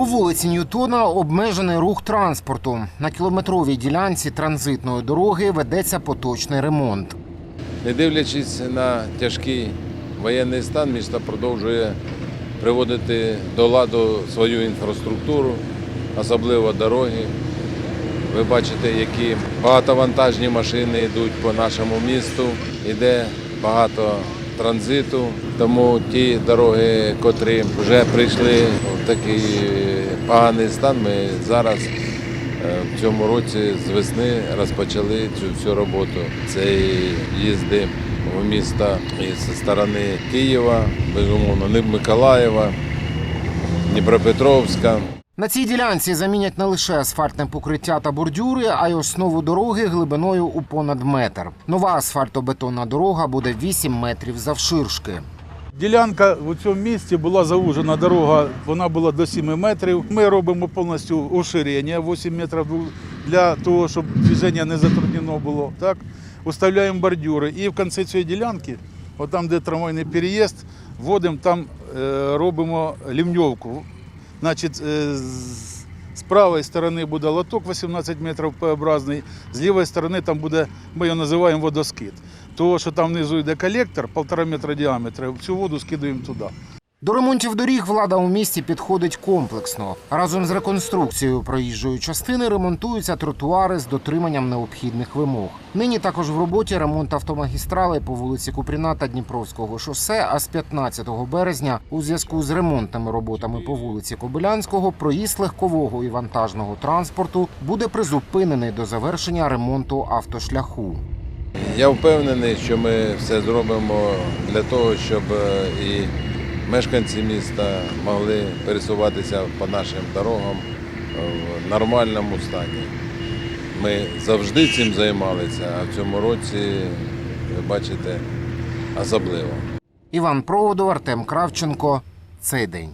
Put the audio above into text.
По вулиці Ньютона обмежений рух транспорту. На кілометровій ділянці транзитної дороги ведеться поточний ремонт. Не дивлячись на тяжкий воєнний стан, місто продовжує приводити до ладу свою інфраструктуру, особливо дороги. Ви бачите, які багатовантажні машини йдуть по нашому місту, йде багато транзиту. Тому ті дороги, котрі вже прийшли такий поганий стан, ми зараз е, в цьому році з весни розпочали цю всю роботу. Це їзди в міста із сторони Києва, безумовно, Миколаєва, Дніпропетровська. На цій ділянці замінять не лише асфальтне покриття та бордюри, а й основу дороги глибиною у понад метр. Нова асфальтобетонна дорога буде 8 метрів завширшки. Ділянка у цьому місці була заужена дорога, вона була до 7 метрів. Ми робимо повністю уширення 8 метрів для того, щоб движення не затруднено було. Так? Уставляємо бордюри. І в кінці цієї ділянки, от там, де трамвайний переїзд, вводимо, там е, робимо лівньовку. Значить, е, з правої сторони буде лоток 18 метрів П-образний, з лівої сторони там буде, ми його називаємо водоскид. Того, що там внизу йде колектор, півтора метра діаметра, цю воду скидуємо туди. До ремонтів доріг влада у місті підходить комплексно. Разом з реконструкцією проїжджої частини ремонтуються тротуари з дотриманням необхідних вимог. Нині також в роботі ремонт автомагістралей по вулиці Купріна та Дніпровського шосе. А з 15 березня, у зв'язку з ремонтними роботами по вулиці Кобилянського, проїзд легкового і вантажного транспорту буде призупинений до завершення ремонту автошляху. Я впевнений, що ми все зробимо для того, щоб е, і мешканці міста могли пересуватися по нашим дорогам в нормальному стані. Ми завжди цим займалися, а в цьому році, ви бачите, особливо. Іван Проводов, Артем Кравченко. Цей день.